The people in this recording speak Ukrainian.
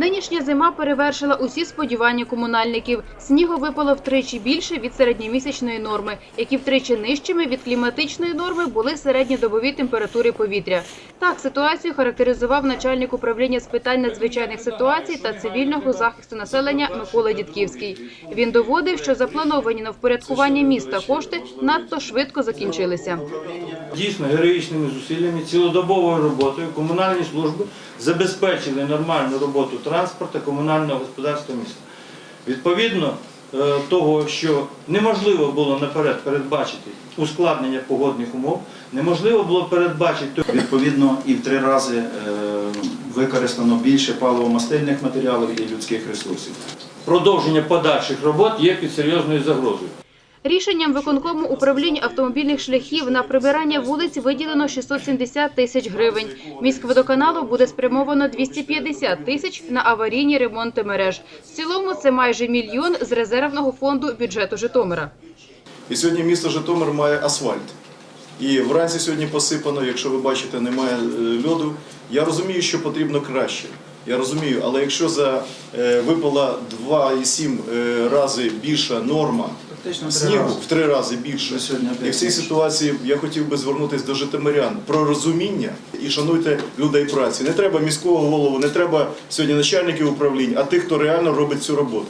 Нинішня зима перевершила усі сподівання комунальників. Снігу випало втричі більше від середньомісячної норми, які втричі нижчими від кліматичної норми були середньодобові температури повітря. Так ситуацію характеризував начальник управління з питань надзвичайних ситуацій та цивільного захисту населення Микола Дідківський. Він доводив, що заплановані на впорядкування міста кошти надто швидко закінчилися. Дійсно, героїчними зусиллями, цілодобовою роботою комунальні служби забезпечили нормальну роботу транспорту комунального господарства міста. Відповідно е, того, що неможливо було наперед передбачити ускладнення погодних умов, неможливо було передбачити Відповідно, і в три рази е, використано більше паливо-мастильних матеріалів і людських ресурсів. продовження подальших робот є під серйозною загрозою. Рішенням виконкому управління автомобільних шляхів на прибирання вулиць виділено 670 тисяч гривень. Міськводоканалу буде спрямовано 250 тисяч на аварійні ремонти мереж. В цілому це майже мільйон з резервного фонду бюджету Житомира. І сьогодні місто Житомир має асфальт. І вранці сьогодні посипано, якщо ви бачите, немає е, льоду. Я розумію, що потрібно краще. Я розумію, але якщо за е, випала 2,7 е, рази більша норма Практично три снігу, рази. в три рази більше, сьогодні і в цій ситуації я хотів би звернутися до житомирян про розуміння і шануйте людей праці. Не треба міського голову, не треба сьогодні начальників управлінь, а тих, хто реально робить цю роботу.